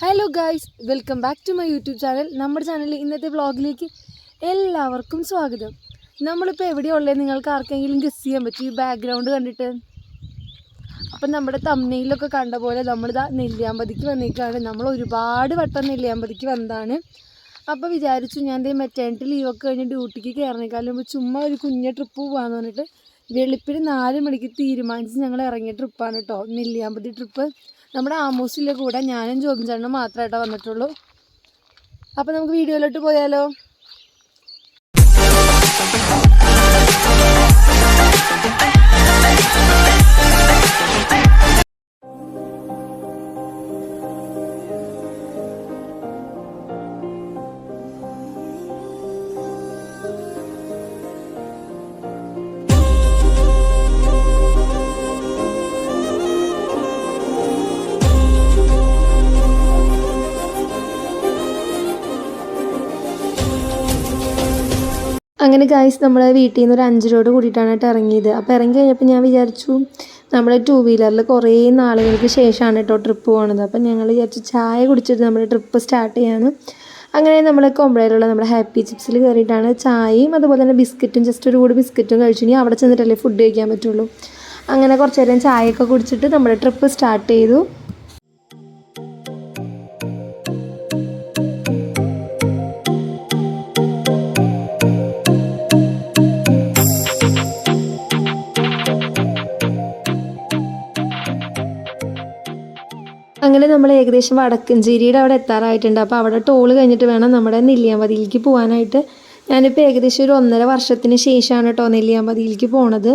Hello guys welcome back to my YouTube channel നമ്മുടെ ചാനലിൽ ഇന്നത്തെ വ്ളോഗിലേക്ക് എല്ലാവർക്കും സ്വാഗതം. നമ്മളിപ്പോൾ എവിടെയുള്ളത് നിങ്ങൾക്ക് ആർക്കെങ്കിലും ഗസ് ചെയ്യാൻ പറ്റും. ഈ ബാക്ക്ഗ്രൗണ്ട് കണ്ടിട്ട്. അപ്പം നമ്മുടെ തമ്മയിലൊക്കെ കണ്ട പോലെ നമ്മളിതാ നെല്ലിയാമ്പതിക്ക് വന്നേക്കാണ് നമ്മൾ ഒരുപാട് വട്ടം നെല്ലിയാമ്പതിക്ക് വന്നതാണ്. അപ്പോൾ വിചാരിച്ചു ഞാൻ ദേ മെറ്റേണിറ്റി ലീവൊക്കെ കഴിഞ്ഞ് ഡ്യൂട്ടിക്ക് കയറണേക്കാളും മുമ്പ് ചുമ്മാ ഒരു കുഞ്ഞ ട്രിപ്പ് പോകാമെന്ന് പറഞ്ഞിട്ട് വെളുപ്പിന് നാല് മണിക്ക് തീരുമാനിച്ച് ഞങ്ങൾ ഇറങ്ങിയ ട്രിപ്പാണ് കേട്ടോ നെല്ലിയാമ്പതി ട്രിപ്പ് നമ്മുടെ ആമൂസിന്റെ കൂടെ ഞാനും ജോബിൻ ചേട്ടനും മാത്രമായിട്ടാണ് വന്നിട്ടുള്ളൂ. അപ്പോൾ നമുക്ക് വീഡിയോയിലോട്ട് പോയാലോ? അങ്ങനെ ഗായ്സ് നമ്മൾ വീട്ടിൽ നിന്ന് ഒരു അഞ്ച് രൂപ കൂടിയിട്ടാണ് കേട്ടോ ഇറങ്ങിയത്. അപ്പോൾ ഇറങ്ങി കഴിഞ്ഞപ്പോൾ ഞാൻ വിചാരിച്ചു നമ്മൾ ടൂ വീലറിൽ കുറേ നാളുകൾക്ക് ശേഷമാണ് കേട്ടോ ട്രിപ്പ് പോകുന്നത് അപ്പം ഞങ്ങൾ വിചാരിച്ചു ചായ കുടിച്ചിട്ട് നമ്മൾ ട്രിപ്പ് സ്റ്റാർട്ട് ചെയ്യാനും അങ്ങനെ നമ്മൾ കൊമ്പഴയിലുള്ള നമ്മുടെ ഹാപ്പി ചിപ്സിൽ കയറിയിട്ടാണ് ചായയും അതുപോലെ തന്നെ ബിസ്ക്കറ്റും ജസ്റ്റ് ഒരു കൂടി ബിസ്ക്കറ്റും കഴിച്ചു. അവിടെ ചെന്നിട്ടല്ലേ ഫുഡ് കഴിക്കാൻ പറ്റുള്ളൂ. അങ്ങനെ കുറച്ച് നേരം ചായയൊക്കെ കുടിച്ചിട്ട് നമ്മുടെ ട്രിപ്പ് സ്റ്റാർട്ട് ചെയ്തു. അങ്ങനെ നമ്മൾ ഏകദേശം വടക്കഞ്ചേരിയുടെ അവിടെ എത്താറായിട്ടുണ്ട്. അപ്പോൾ അവിടെ ടോൾ കഴിഞ്ഞിട്ട് വേണം നമ്മുടെ നെല്ലിയാമ്പതിയിലേക്ക് പോകാനായിട്ട്. ഞാനിപ്പോൾ ഏകദേശം ഒരു ഒന്നര വർഷത്തിന് ശേഷമാണ് കേട്ടോ നെല്ലിയാമ്പതിയിലേക്ക് പോണത്.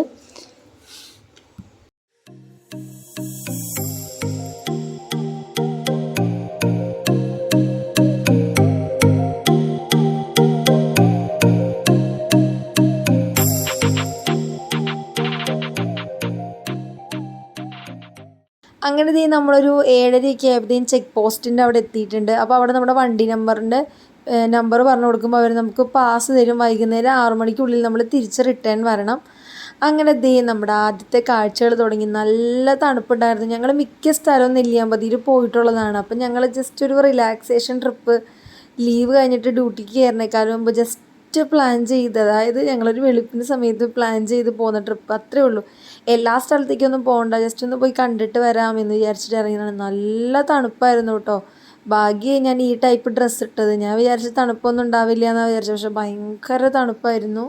അങ്ങനെ ദേ നമ്മളൊരു ഏഴരയൊക്കെ ആയപ്പോഴത്തേക്കും ചെക്ക് പോസ്റ്റിന്റെ അവിടെ എത്തിയിട്ടുണ്ട്. അപ്പോൾ അവിടെ നമ്മുടെ വണ്ടി നമ്പറിന്റെ നമ്പർ പറഞ്ഞു കൊടുക്കുമ്പോൾ അവർ നമുക്ക് പാസ് തരും. വൈകുന്നേരം ആറു മണിക്കുള്ളിൽ നമ്മൾ തിരിച്ച് റിട്ടേൺ വരണം. അങ്ങനെ ദേ നമ്മുടെ ആദ്യത്തെ കാഴ്ചകൾ തുടങ്ങി. നല്ല തണുപ്പുണ്ടായിരുന്നു. ഞങ്ങൾ മിക്ക സ്ഥലവും നെല്ലിയാമ്പതിയിൽ പോയിട്ടുള്ളതാണ്. അപ്പം ഞങ്ങൾ ജസ്റ്റ് ഒരു റിലാക്സേഷൻ ട്രിപ്പ് ലീവ് കഴിഞ്ഞിട്ട് ഡ്യൂട്ടിക്ക് കയറിനേക്കാളും മുമ്പ് ജസ്റ്റ് പ്ലാൻ ചെയ്ത് അതായത് ഞങ്ങളൊരു വെളുപ്പിന് സമയത്ത് പ്ലാൻ ചെയ്ത് പോകുന്ന ട്രിപ്പ് അത്രേ ഉള്ളൂ. എല്ലാ സ്ഥലത്തേക്കൊന്നും പോകണ്ട ജസ്റ്റ് ഒന്ന് പോയി കണ്ടിട്ട് വരാം എന്ന് വിചാരിച്ചിട്ട് ഇറങ്ങിയതാണ്. നല്ല തണുപ്പായിരുന്നു കേട്ടോ ഭാഗ്യമായി ഞാൻ ഈ ടൈപ്പ് ഡ്രസ്സ് ഇട്ടത്. ഞാൻ വിചാരിച്ച തണുപ്പൊന്നും ഉണ്ടാവില്ല എന്നാണ് വിചാരിച്ചത്. പക്ഷെ ഭയങ്കര തണുപ്പായിരുന്നു.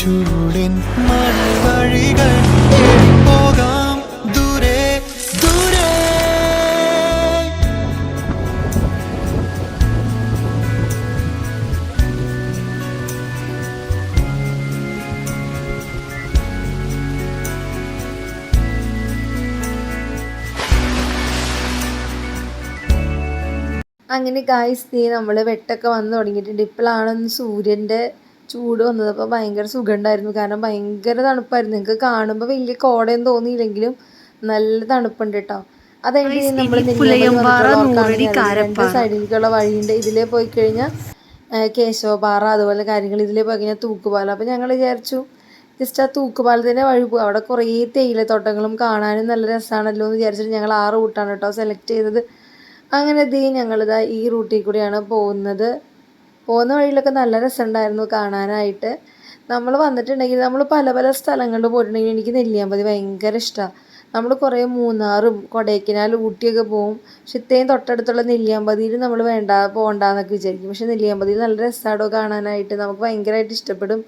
ചൂടിൻ മണൽ വഴികൾ പോകാം ദൂരെ ദൂരെ. അങ്ങനെ ഗായ്സ് നീ നമ്മൾ വെട്ടൊക്കെ വന്ന് തുടങ്ങിയിട്ടുണ്ട്. ഇപ്പോഴാണ് സൂര്യന്റെ ചൂട് വന്നത്. അപ്പോൾ ഭയങ്കര സുഖമുണ്ടായിരുന്നു. കാരണം ഭയങ്കര തണുപ്പായിരുന്നു. നിങ്ങൾക്ക് കാണുമ്പോൾ വലിയ കോടയൊന്നും തോന്നിയില്ലെങ്കിലും നല്ല തണുപ്പുണ്ട് കേട്ടോ. അത് കഴിഞ്ഞ് നമ്മൾ സൈഡിലേക്കുള്ള വഴിയുണ്ട്. ഇതിലേ പോയി കഴിഞ്ഞാൽ കേശവപാറ അതുപോലെ കാര്യങ്ങൾ ഇതിലേ പോയി കഴിഞ്ഞാൽ തൂക്കുപാല. അപ്പോൾ ഞങ്ങൾ വിചാരിച്ചു ജസ്റ്റ് ആ തൂക്കുപാലത്തിന്റെ വഴി പോകും അവിടെ കുറേ തേയിലത്തോട്ടങ്ങളും കാണാനും നല്ല രസമാണല്ലോ എന്ന് വിചാരിച്ചിട്ട് ഞങ്ങൾ ആ റൂട്ടാണ് കേട്ടോ സെലക്ട് ചെയ്തത്. അങ്ങനെ ദേ ഞങ്ങളിതാ ഈ റൂട്ടിൽ കൂടിയാണ് പോകുന്നത്. പോകുന്ന വഴിയിലൊക്കെ നല്ല രസമുണ്ടായിരുന്നു കാണാനായിട്ട്. നമ്മൾ വന്നിട്ടുണ്ടെങ്കിൽ നമ്മൾ പല പല സ്ഥലങ്ങളിൽ പോയിട്ടുണ്ടെങ്കിൽ എനിക്ക് നെല്ലിയാമ്പതി ഭയങ്കര ഇഷ്ടമാണ് നമ്മൾ കുറേ മൂന്നാറും കൊടൈക്കനാൽ ഊട്ടിയൊക്കെ പോവും. പക്ഷെ ഇത്രയും തൊട്ടടുത്തുള്ള നെല്ലിയാമ്പതിയിൽ നമ്മൾ വേണ്ട പോകണ്ടെന്നൊക്കെ വിചാരിക്കും. പക്ഷെ നെല്ലിയാമ്പതിയിൽ നല്ല രസമാടോ കാണാനായിട്ട്. നമുക്ക് ഭയങ്കരമായിട്ട് ഇഷ്ടപ്പെടും.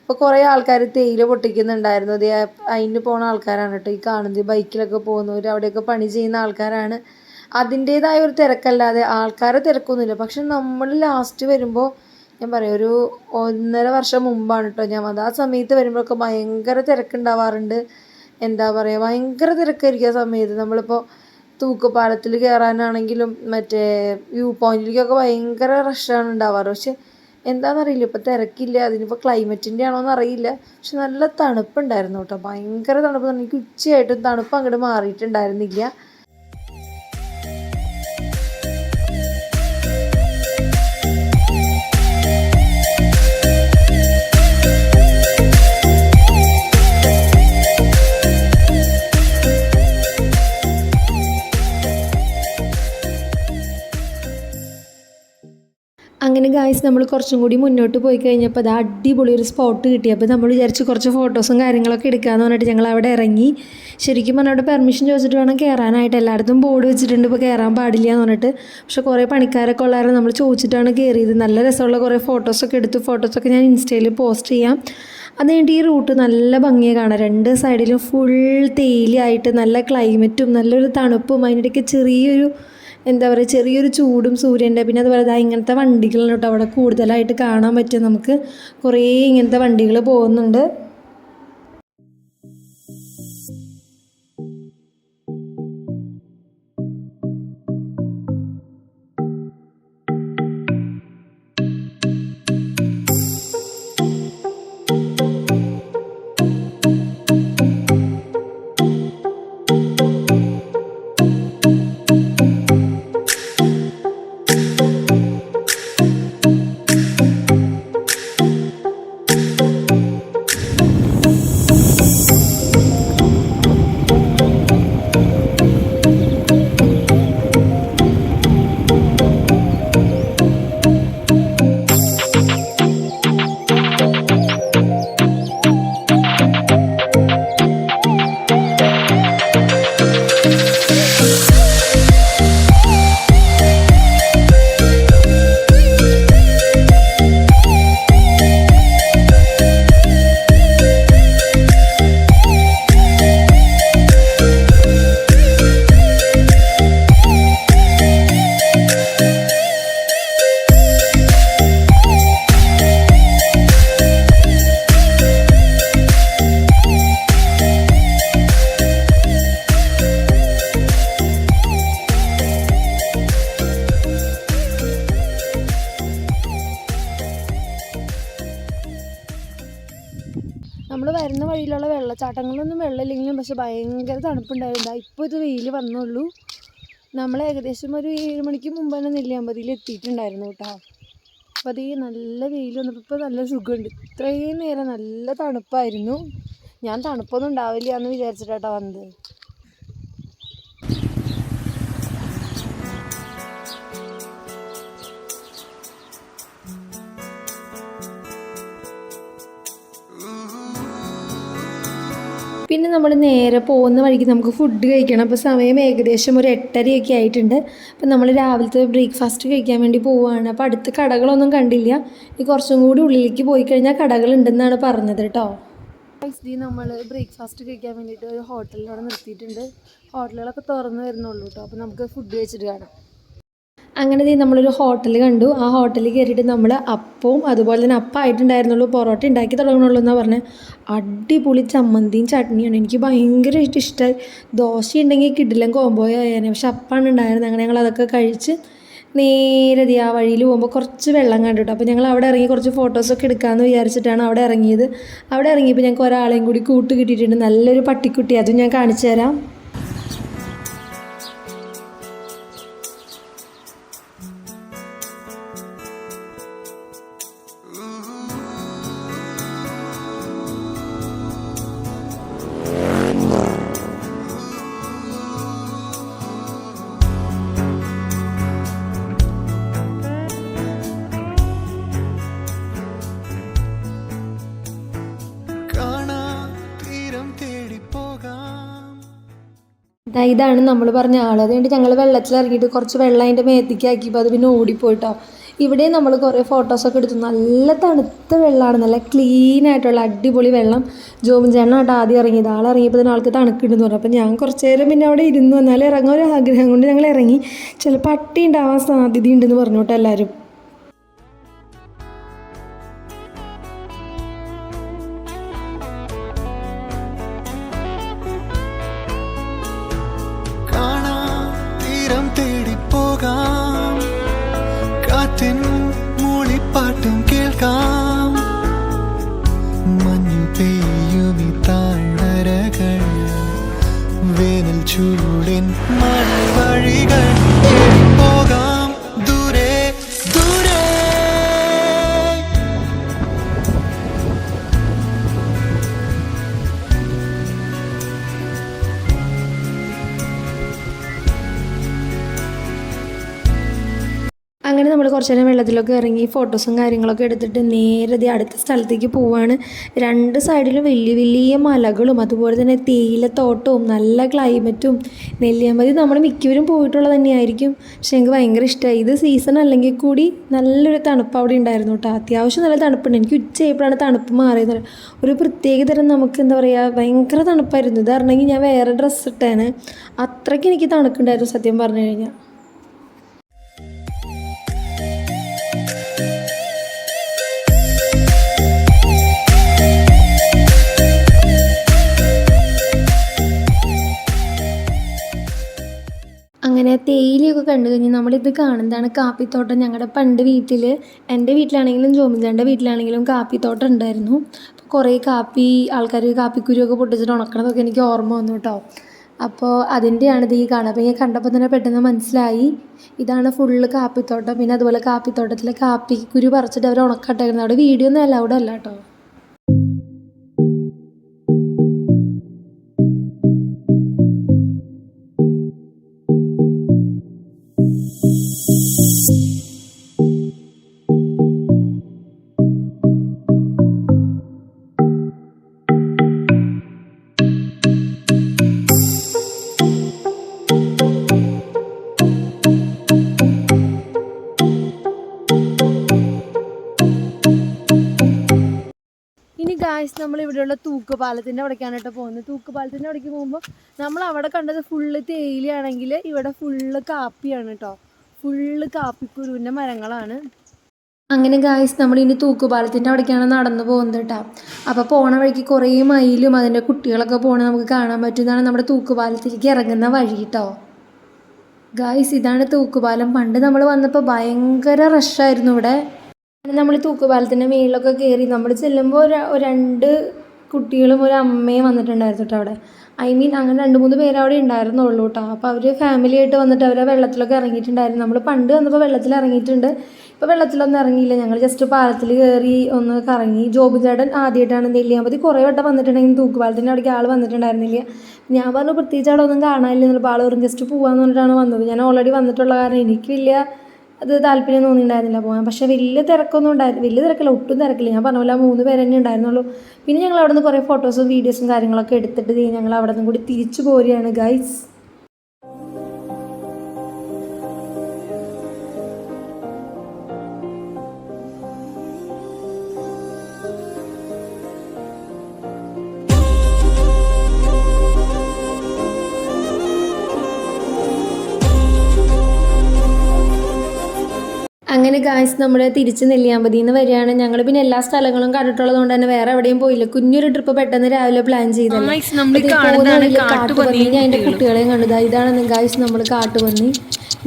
അപ്പോൾ കുറേ ആൾക്കാർ തേയില പൊട്ടിക്കുന്നുണ്ടായിരുന്നു. അതേ അതിന് പോണ ആൾക്കാരാണ് കേട്ടോ. ഈ കാണുന്നത് ബൈക്കിലൊക്കെ പോകുന്നവർ അവിടെയൊക്കെ പണി ചെയ്യുന്ന ആൾക്കാരാണ്. അതിന്റേതായ ഒരു തിരക്കല്ലാതെ ആൾക്കാരെ തിരക്കൊന്നുമില്ല. പക്ഷെ നമ്മൾ ലാസ്റ്റ് വരുമ്പോൾ ഞാൻ പറയാം ഒരു ഒന്നര വർഷം മുമ്പാണ് കേട്ടോ ഞാൻ വന്നത്. ആ സമയത്ത് വരുമ്പോഴൊക്കെ ഭയങ്കര തിരക്കുണ്ടാവാറുണ്ട്. എന്താ പറയുക ഭയങ്കര തിരക്കായിരിക്കും ആ സമയത്ത്. നമ്മളിപ്പോൾ തൂക്കുപാലത്തിൽ കയറാനാണെങ്കിലും മറ്റേ വ്യൂ പോയിന്റിലേക്കൊക്കെ ഭയങ്കര റഷാണ് ഉണ്ടാവാറ്. പക്ഷെ എന്താണെന്നറിയില്ല ഇപ്പോൾ തിരക്കില്ല. അതിനിപ്പോൾ ക്ലൈമറ്റിന്റെ ആണോ എന്നറിയില്ല. പക്ഷെ നല്ല തണുപ്പുണ്ടായിരുന്നു കേട്ടോ ഭയങ്കര തണുപ്പ്. എനിക്ക് ഉച്ചയായിട്ടും തണുപ്പ് അങ്ങോട്ട് മാറിയിട്ടുണ്ടായിരുന്നില്ല. അങ്ങനെ ഗായ്സ് നമ്മൾ കുറച്ചും കൂടി മുന്നോട്ട് പോയി കഴിഞ്ഞപ്പോൾ അത് അടിപൊളി ഒരു സ്പോട്ട് കിട്ടി. അപ്പോൾ നമ്മൾ വിചാരിച്ച് കുറച്ച് ഫോട്ടോസും കാര്യങ്ങളൊക്കെ എടുക്കാമെന്ന് പറഞ്ഞിട്ട് ഞങ്ങൾ അവിടെ ഇറങ്ങി. ശരിക്കും അവിടെ പെർമിഷൻ ചോദിച്ചിട്ട് വേണം കയറാനായിട്ട് എല്ലായിടത്തും ബോർഡ് വെച്ചിട്ടുണ്ട് ഇപ്പോൾ കയറാൻ പാടില്ല എന്ന് പറഞ്ഞിട്ട്. പക്ഷേ കുറേ പണിക്കാരൊക്കെ ഉള്ളവരെ നമ്മൾ ചോദിച്ചിട്ടാണ് കയറിയത് നല്ല രസമുള്ള കുറേ ഫോട്ടോസൊക്കെ എടുത്തു ഫോട്ടോസൊക്കെ ഞാൻ ഇൻസ്റ്റയിൽ പോസ്റ്റ് ചെയ്യാം. അത് കഴിഞ്ഞിട്ട് ഈ റൂട്ട് നല്ല ഭംഗിയെ കാണാം രണ്ട് സൈഡിലും ഫുൾ തേയിലായിട്ട് നല്ല ക്ലൈമറ്റും നല്ലൊരു തണുപ്പും അതിനിടയ്ക്ക് ചെറിയൊരു എന്താ പറയുക ചെറിയൊരു ചൂടും സൂര്യന്റെ പിന്നെ അതുപോലെ ദാ ഇങ്ങനത്തെ വണ്ടികളാണ് കേട്ടോ അവിടെ കൂടുതലായിട്ട് കാണാൻ പറ്റും നമുക്ക് കുറേ ഇങ്ങനത്തെ വണ്ടികൾ പോകുന്നുണ്ട്. വെള്ളച്ചാട്ടങ്ങളിലൊന്നും വെള്ളമില്ലെങ്കിലും പക്ഷെ ഭയങ്കര തണുപ്പുണ്ടായിരുന്നു. ഇപ്പോൾ ഇത് വെയിൽ വന്നുള്ളൂ നമ്മൾ ഏകദേശം ഒരു ഏഴ് മണിക്ക് മുമ്പ് തന്നെ നെല്ലിയാമ്പതിയിൽ എത്തിയിട്ടുണ്ടായിരുന്നു കേട്ടോ. അപ്പോൾ അതീ നല്ല വെയിൽ വന്നപ്പോൾ ഇപ്പോൾ നല്ല സുഖമുണ്ട്. ഇത്രയും നേരം നല്ല തണുപ്പായിരുന്നു. ഞാൻ തണുപ്പൊന്നും ഉണ്ടാവില്ല എന്ന് വിചാരിച്ചിട്ടാട്ടോ വന്നത്. പിന്നെ നമ്മൾ നേരെ പോകുന്ന വഴിക്ക് നമുക്ക് ഫുഡ് കഴിക്കണം. അപ്പോൾ സമയം ഏകദേശം ഒരു എട്ടരയൊക്കെ ആയിട്ടുണ്ട്. അപ്പോൾ നമ്മൾ രാവിലത്തെ ബ്രേക്ക്ഫാസ്റ്റ് കഴിക്കാൻ വേണ്ടി പോവുകയാണ് അപ്പോൾ അടുത്ത് കടകളൊന്നും കണ്ടില്ല. ഇനി കുറച്ചും കൂടി ഉള്ളിലേക്ക് പോയി കഴിഞ്ഞാൽ കടകളുണ്ടെന്നാണ് പറഞ്ഞത് കേട്ടോ. ഇത് നമ്മൾ ബ്രേക്ക്ഫാസ്റ്റ് കഴിക്കാൻ വേണ്ടിയിട്ട് ഒരു ഹോട്ടലിലവിടെ നിർത്തിയിട്ടുണ്ട്. ഹോട്ടലുകളൊക്കെ തുറന്ന് വരുന്നുള്ളൂ കേട്ടോ അപ്പോൾ നമുക്ക് ഫുഡ് കഴിച്ചിട്ട് കാണാം. അങ്ങനെ നമ്മളൊരു ഹോട്ടൽ കണ്ടു. ആ ഹോട്ടലിൽ കയറിയിട്ട് നമ്മൾ അപ്പവും അതുപോലെ തന്നെ അപ്പമായിട്ടുണ്ടായിരുന്നുള്ളൂ പൊറോട്ട ഉണ്ടാക്കി തുടങ്ങണുള്ളൂ എന്നാണ് പറഞ്ഞത് അടിപൊളി ചമ്മന്തിയും ചട്നിയാണ്. എനിക്ക് ഭയങ്കരമായിട്ട് ഇഷ്ടമായി ദോശ ഉണ്ടെങ്കിൽ കിടിലം കോമ്പോയോ ആയേനെ. പക്ഷെ അപ്പാണ് ഉണ്ടായിരുന്നത്. അങ്ങനെ ഞങ്ങൾ അതൊക്കെ കഴിച്ച് നേരെ ആ വഴിയിൽ പോകുമ്പോൾ കുറച്ച് വെള്ളം കണ്ടു കേട്ടോ. അപ്പോൾ ഞങ്ങൾ അവിടെ ഇറങ്ങി കുറച്ച് ഫോട്ടോസൊക്കെ എടുക്കാമെന്ന് വിചാരിച്ചിട്ടാണ് അവിടെ ഇറങ്ങിയത്. അവിടെ ഇറങ്ങിയപ്പോൾ ഞങ്ങൾക്ക് ഒരാളെയും കൂടി കൂട്ട് കിട്ടിയിട്ടുണ്ട്. നല്ലൊരു പട്ടിക്കുട്ടി. അതും ഞാൻ കാണിച്ചു തരാം. ഇതാണ് നമ്മൾ പറഞ്ഞ ആൾ. അതുകൊണ്ട് ഞങ്ങൾ വെള്ളത്തിൽ ഇറങ്ങിയിട്ട് കുറച്ച് വെള്ളം അതിന്റെ മേത്തേക്ക് ആക്കിയപ്പോൾ അത് പിന്നെ ഓടിപ്പോയിട്ടോ. ഇവിടെ നമ്മൾ കുറേ ഫോട്ടോസൊക്കെ എടുത്തു. നല്ല തണുത്ത വെള്ളമാണ്. നല്ല ക്ലീൻ ആയിട്ടുള്ള അടിപൊളി വെള്ളം. ജോമിൻ ചേട്ടൻ ആട്ടോ ആദ്യം ഇറങ്ങിയത്. ആൾ ഇറങ്ങിയപ്പോൾ തന്നെ ആൾക്ക് തണുക്കുണ്ടെന്ന് പറഞ്ഞു. അപ്പോൾ ഞാൻ കുറച്ച് നേരം പിന്നെ അവിടെ ഇരുന്നു. എന്നാലും ഇറങ്ങാൻ ഒരു ആഗ്രഹം കൊണ്ട് ഞങ്ങൾ ഇറങ്ങി. ചിലപ്പോൾ അട്ടി ഉണ്ടാവാൻ സാധ്യതയുണ്ടെന്ന് പറഞ്ഞു കേട്ടോ എല്ലാവരും. ചൂടിൻ മഴവഴികൾ കുറച്ച് നേരം വെള്ളത്തിലൊക്കെ ഇറങ്ങി ഫോട്ടോസും കാര്യങ്ങളൊക്കെ എടുത്തിട്ട് നേരെ ദേ അടുത്ത സ്ഥലത്തേക്ക് പോവാണ്. രണ്ട് സൈഡിലും വലിയ വലിയ മലകളും അതുപോലെ തന്നെ തേയിലത്തോട്ടവും നല്ല ക്ലൈമറ്റും നെല്ലിയാമ്പതി നമ്മൾ മിക്കവരും പോയിട്ടുള്ളത് തന്നെയായിരിക്കും. പക്ഷെ എനിക്ക് ഭയങ്കര ഇഷ്ടമായി ഇത് സീസൺ അല്ലെങ്കിൽ കൂടി നല്ലൊരു തണുപ്പ് അവിടെ ഉണ്ടായിരുന്നു കേട്ടോ അത്യാവശ്യം നല്ല തണുപ്പുണ്ട്. എനിക്ക് ഉച്ചയായപ്പോഴാണ് തണുപ്പ് മാറിയത്. ഒരു പ്രത്യേക തരം നമുക്ക് എന്താ പറയുക ഭയങ്കര തണുപ്പായിരുന്നു. ഇത് പറഞ്ഞെങ്കിൽ ഞാൻ വേറെ ഡ്രസ്സ് ഇട്ടേന്. അത്രയ്ക്ക് എനിക്ക് തണുക്കുണ്ടായിരുന്നു സത്യം പറഞ്ഞു കഴിഞ്ഞാൽ അങ്ങനെ തേയിലയൊക്കെ കണ്ടു കഴിഞ്ഞ് നമ്മളിത് കാണുന്നതാണ് കാപ്പിത്തോട്ടം. ഞങ്ങളുടെ പണ്ട് വീട്ടിൽ എന്റെ വീട്ടിലാണെങ്കിലും ജോമിജാന്റെ വീട്ടിലാണെങ്കിലും കാപ്പിത്തോട്ടം ഉണ്ടായിരുന്നു. അപ്പോൾ കുറേ കാപ്പി ആൾക്കാർ കാപ്പിക്കുരുവൊക്കെ പൊട്ടിച്ചിട്ട് ഉണക്കണതൊക്കെ എനിക്ക് ഓർമ്മ വന്നു കേട്ടോ അപ്പോൾ അതിന്റെയാണ് ഇത് ഈ കാണുക അപ്പോൾ ഞാൻ കണ്ടപ്പോൾ തന്നെ പെട്ടെന്ന് മനസ്സിലായി. ഇതാണ് ഫുള്ള് കാപ്പിത്തോട്ടം. പിന്നെ അതുപോലെ കാപ്പിത്തോട്ടത്തിലെ കാപ്പിക്കുരു പറിച്ചിട്ട് അവർ ഉണക്കട്ടായിരുന്നു അവിടെ വീഡിയോ ഒന്നും അലൗഡ് അല്ല കേട്ടോ ഗായ്സ് നമ്മൾ ഇവിടെയുള്ള തൂക്കുപാലത്തിന്റെ അവിടേക്കാണ് കേട്ടോ പോകുന്നത്. തൂക്കുപാലത്തിന്റെ അവിടേക്ക് പോകുമ്പോൾ നമ്മൾ അവിടെ കണ്ടത് ഫുള്ള് തേയിലയാണെങ്കിൽ ഇവിടെ ഫുള്ള് കാപ്പിയാണ് കേട്ടോ. ഫുള്ള് കാപ്പിക്കുരുവിന്റെ മരങ്ങളാണ്. അങ്ങനെ ഗായ്സ് നമ്മൾ ഇനി തൂക്കുപാലത്തിന്റെ അവിടേക്കാണ് നടന്നു പോകുന്നത് കേട്ടോ. അപ്പോൾ പോണ വഴിക്ക് കുറേ മയിലും അതിന്റെ കുട്ടികളൊക്കെ പോണ നമുക്ക് കാണാൻ പറ്റുന്നതാണ് നമ്മുടെ തൂക്കുപാലത്തിലേക്ക് ഇറങ്ങുന്ന വഴി കേട്ടോ. ഗായ്സ് ഇതാണ് തൂക്കുപാലം. പണ്ട് നമ്മൾ വന്നപ്പോൾ ഭയങ്കര റഷായിരുന്നു ഇവിടെ. നമ്മൾ തൂക്കുപാലത്തിന്റെ മേളിലൊക്കെ കയറി നമ്മൾ ചെല്ലുമ്പോൾ ഒരു രണ്ട് കുട്ടികളും ഒരു അമ്മയും വന്നിട്ടുണ്ടായിരുന്നു കേട്ടോ അവിടെ. ഐ മീൻ അങ്ങനെ രണ്ട് മൂന്ന് പേര് അവിടെ ഉണ്ടായിരുന്നുള്ളൂ കേട്ടോ അപ്പോൾ അവർ ഫാമിലി ആയിട്ട് വന്നിട്ട് അവർ വെള്ളത്തിലൊക്കെ ഇറങ്ങിയിട്ടുണ്ടായിരുന്നു. നമ്മൾ പണ്ട് വന്നപ്പോൾ വെള്ളത്തിൽ ഇറങ്ങിയിട്ടുണ്ട്. ഇപ്പോൾ വെള്ളത്തിലൊന്നും ഇറങ്ങിയില്ല. ഞങ്ങൾ ജസ്റ്റ് പാലത്തിൽ കയറി ഒന്ന് കറങ്ങി. ജോബ് ചേട്ടൻ ആദ്യമായിട്ടാണ് നെല്ലിയാമ്പതി കുറേ വട്ടം വന്നിട്ടുണ്ടെങ്കിൽ തൂക്കുപാലത്തിന്റെ അവിടേക്ക് ആൾ വന്നിട്ടുണ്ടായിരുന്നില്ല. ഞാൻ പറഞ്ഞു പ്രത്യേകിച്ച് അവിടെ ഒന്നും കാണാനില്ല എന്നുള്ള ആൾ വെറും ജസ്റ്റ് പോകാമെന്ന് പറഞ്ഞിട്ടാണ് വന്നത്. ഞാൻ ഓൾറെഡി വന്നിട്ടുള്ള കാരണം എനിക്കില്ല. അത് താല്പര്യം തോന്നിയിട്ടുണ്ടായിരുന്നില്ല പോകാൻ. പക്ഷേ വലിയ തിരക്കൊന്നും ഉണ്ടായിരുന്നു വലിയ തിരക്കില്ല ഒട്ടും തിരക്കില്ല. ഞാൻ പറഞ്ഞ പോലെ മൂന്ന് പേര് തന്നെ ഉണ്ടായിരുന്നുള്ളൂ. പിന്നെ ഞങ്ങൾ അവിടെ നിന്ന് കുറേ ഫോട്ടോസും വീഡിയോസും കാര്യങ്ങളൊക്കെ എടുത്തിട്ട് ഞങ്ങൾ അവിടെ നിന്നും കൂടി തിരിച്ചു പോരുകയാണ് ഗൈസ് അങ്ങനെ ഗായ്സ് നമ്മൾ തിരിച്ച് നെല്ലിയാമ്പതിയിൽ നിന്ന് വരികയാണ്. ഞങ്ങൾ പിന്നെ എല്ലാ സ്ഥലങ്ങളും കണ്ടിട്ടുള്ളത് കൊണ്ട് തന്നെ വേറെ എവിടെയും പോയില്ല. കുഞ്ഞൊരു ട്രിപ്പ് പെട്ടെന്ന് രാവിലെ പ്ലാൻ ചെയ്ത് കാട്ടുപന്നി ഞാൻ എന്റെ കുട്ടികളെയും കണ്ടത്. ഇതാണ് ഗായ്സ് നമ്മൾ കാട്ടുപന്നി.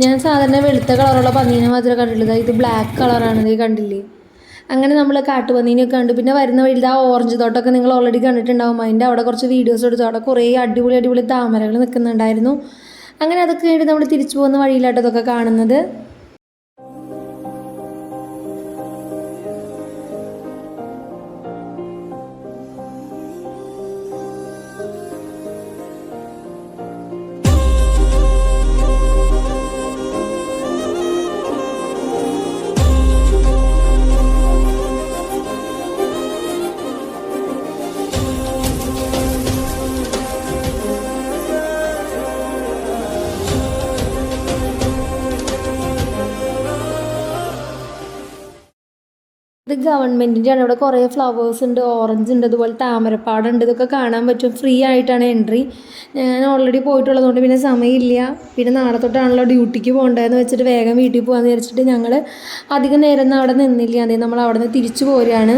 ഞാൻ സാധാരണ വെളുത്ത കളറുള്ള പന്നീനെ മാത്രമേ കണ്ടിട്ടുള്ളത് ഇത് ബ്ലാക്ക് കളറാണ് ഇത് കണ്ടില്ലേ? അങ്ങനെ നമ്മൾ കാട്ടുപന്നീനെയൊക്കെ കണ്ടു. പിന്നെ വരുന്ന വഴിയിൽ ആ ഓറഞ്ച് തോട്ടമൊക്കെ നിങ്ങൾ ഓൾറെഡി കണ്ടിട്ടുണ്ടാവും. അതിന്റെ അവിടെ കുറച്ച് വീഡിയോസ് എടുത്തു. അവിടെ കുറേ അടിപൊളി അടിപൊളി താമരകൾ നിൽക്കുന്നുണ്ടായിരുന്നു. അങ്ങനെ അതൊക്കെ കഴിഞ്ഞിട്ട് നമ്മൾ തിരിച്ചു പോകുന്ന വഴിയിലാട്ടോ ഇതൊക്കെ കാണുന്നത്. ഇത് ഗവൺമെന്റിന്റെ ആണ് ഇവിടെ കുറേ ഫ്ലവേഴ്സ് ഉണ്ട് ഓറഞ്ച് ഉണ്ട് അതുപോലെ താമരപ്പാടുണ്ട് ഇതൊക്കെ കാണാൻ പറ്റും. ഫ്രീ ആയിട്ടാണ് എൻട്രി ഞാൻ ഓൾറെഡി പോയിട്ടുള്ളതുകൊണ്ട് പിന്നെ സമയമില്ല. പിന്നെ നാളെ തൊട്ടാണല്ലോ ഡ്യൂട്ടിക്ക് പോകേണ്ടതെന്ന് വെച്ചിട്ട് വേഗം വീട്ടിൽ പോകാമെന്ന് വിചാരിച്ചിട്ട് ഞങ്ങൾ അധികം നേരം ഒന്നും അവിടെ നിന്നില്ല. അതേ നമ്മൾ അവിടെ നിന്ന് തിരിച്ചു പോരുകയാണ്.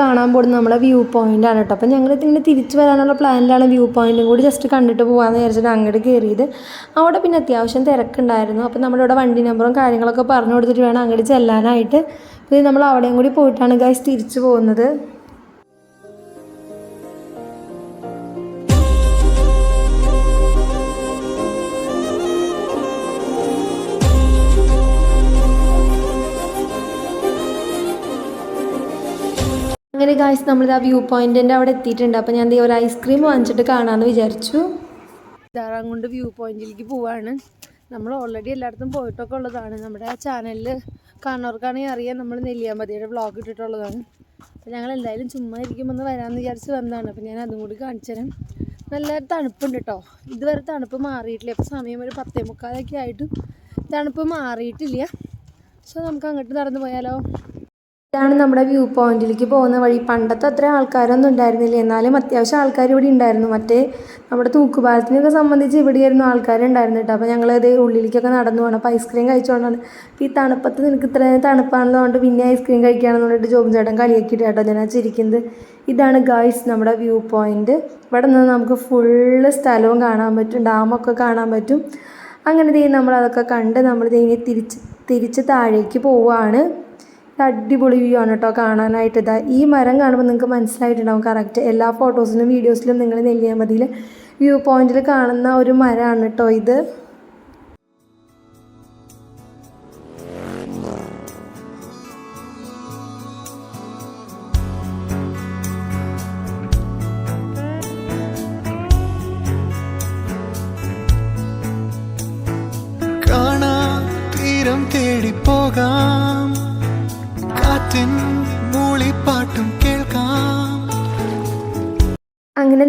കാണാൻ പോകുന്നത് നമ്മുടെ വ്യൂ പോയിന്റ് ആണ് കേട്ടോ അപ്പം ഞങ്ങൾ ഇങ്ങനെ തിരിച്ചു വരാനുള്ള പ്ലാനിലാണ് വ്യൂ പോയിന്റും കൂടി ജസ്റ്റ് കണ്ടിട്ട് പോകാമെന്ന് വിചാരിച്ചിട്ട് അങ്ങോട്ട് കയറിയത് അവിടെ പിന്നെ അത്യാവശ്യം തിരക്കുണ്ടായിരുന്നു. അപ്പം നമ്മളിവിടെ വണ്ടി നമ്പറും കാര്യങ്ങളൊക്കെ പറഞ്ഞു കൊടുത്തിട്ട് വേണം അങ്ങോട്ട് ചെല്ലാനായിട്ട്. പിന്നെ നമ്മൾ അവിടെയും കൂടി പോയിട്ടാണ് ഗൈസ് തിരിച്ചു പോകുന്നത്. അങ്ങനെ ഗായ്സ് നമ്മൾ ആ വ്യൂ പോയിന്റിന്റെ അവിടെ എത്തിയിട്ടുണ്ട്. അപ്പോൾ ഞാൻ ഒരു ഐസ്ക്രീം വാങ്ങിച്ചിട്ട് കാണാമെന്ന് വിചാരിച്ചു. കൊണ്ട് വ്യൂ പോയിന്റിലേക്ക് പോവാണ്. നമ്മൾ ഓൾറെഡി എല്ലായിടത്തും പോയിട്ടൊക്കെ ഉള്ളതാണ്. നമ്മുടെ ആ ചാനലിൽ കാണുന്നവർക്കാണെങ്കിൽ അറിയാം നമ്മൾ നെല്ലിയാമ്പതിയുടെ ബ്ലോഗ് ഇട്ടിട്ടുള്ളതാണ്. അപ്പോൾ ഞങ്ങൾ എന്തായാലും ചുമ്മാ ഇരിക്കുമ്പോൾ ഒന്ന് വരാമെന്ന് വിചാരിച്ച് വന്നതാണ്. അപ്പോൾ ഞാൻ അതും കൂടി കാണിച്ചു തരാം. നല്ല തണുപ്പുണ്ട് കേട്ടോ ഇതുവരെ തണുപ്പ് മാറിയിട്ടില്ല. ഇപ്പോൾ സമയം ഒരു പത്തേ മുക്കാലൊക്കെ ആയിട്ടും തണുപ്പ് മാറിയിട്ടില്ല. സോ നമുക്ക് അങ്ങോട്ട് നടന്നു പോയാലോ? ഇതാണ് നമ്മുടെ വ്യൂ പോയിന്റിലേക്ക് പോകുന്ന വഴി. പണ്ടത്തെ അത്ര ആൾക്കാരൊന്നും ഉണ്ടായിരുന്നില്ല. എന്നാലും അത്യാവശ്യം ആൾക്കാർ ഇവിടെ ഉണ്ടായിരുന്നു. മറ്റേ നമ്മുടെ തൂക്കുപാലത്തിനൊക്കെ സംബന്ധിച്ച് ഇവിടെയായിരുന്നു ആൾക്കാരുണ്ടായിരുന്നു കേട്ടോ. അപ്പോൾ ഞങ്ങൾ ഇത് ഉള്ളിലേക്കൊക്കെ നടന്നു പോകണം അപ്പോൾ ഐസ്ക്രീം കഴിച്ചുകൊണ്ടാണ് അപ്പോൾ ഈ തണുപ്പത്ത് നിനക്ക് ഇത്രയും തണുപ്പാണെന്നുകൊണ്ട് പിന്നെ ഐസ്ക്രീം കഴിക്കുകയാണെന്ന് പറഞ്ഞിട്ട് ജോബ് ചേട്ടൻ കളിയാക്കിയിട്ട് കേട്ടോ ഞാൻ ചിരിക്കുന്നത്. ഇതാണ് ഗായ്സ് നമ്മുടെ വ്യൂ പോയിന്റ്. ഇവിടെ നിന്ന് നമുക്ക് ഫുള്ള് സ്ഥലവും കാണാൻ പറ്റും. ഡാമൊക്കെ കാണാൻ പറ്റും. അങ്ങനെ ദേ നമ്മളതൊക്കെ കണ്ട് നമ്മൾ ദേ ഇനി തിരിച്ച് തിരിച്ച് താഴേക്ക് പോവുകയാണ് അടിപൊളി വ്യൂ ആണ് കേട്ടോ കാണാനായിട്ട്. ഇതാ ഈ മരം കാണുമ്പോൾ നിങ്ങൾക്ക് മനസ്സിലായിട്ടുണ്ടാവും. കറക്റ്റ് എല്ലാ ഫോട്ടോസിലും വീഡിയോസിലും നിങ്ങൾ നെല്ലിയാമ്പതിയിൽ വ്യൂ പോയിന്റിൽ കാണുന്ന ഒരു മരമാണ് കേട്ടോ ഇത്. കാണാ തീരം തേടി പോകാം.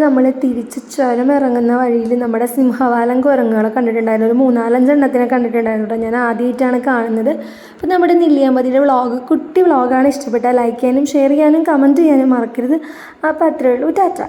നമ്മൾ തിരിച്ച് ചുരം ഇറങ്ങുന്ന വഴിയിൽ നമ്മുടെ സിംഹവാലം കുരങ്ങുകളെ കണ്ടിട്ടുണ്ടായിരുന്നു. ഒരു മൂന്നാലഞ്ചെണ്ണത്തിനെ കണ്ടിട്ടുണ്ടായിരുന്നു കേട്ടോ. ഞാൻ ആദ്യമായിട്ടാണ് കാണുന്നത്. അപ്പോൾ നമ്മുടെ നെല്ലിയാമ്പതിയുടെ വ്ളോഗ് കുട്ടി വ്ളോഗാണ് ഇഷ്ടപ്പെട്ടാൽ ലൈക്ക് ചെയ്യാനും ഷെയർ ചെയ്യാനും കമന്റ് ചെയ്യാനും മറക്കരുത്. അപ്പോൾ അത്രയേ ഉള്ളൂ. ടാറ്റ.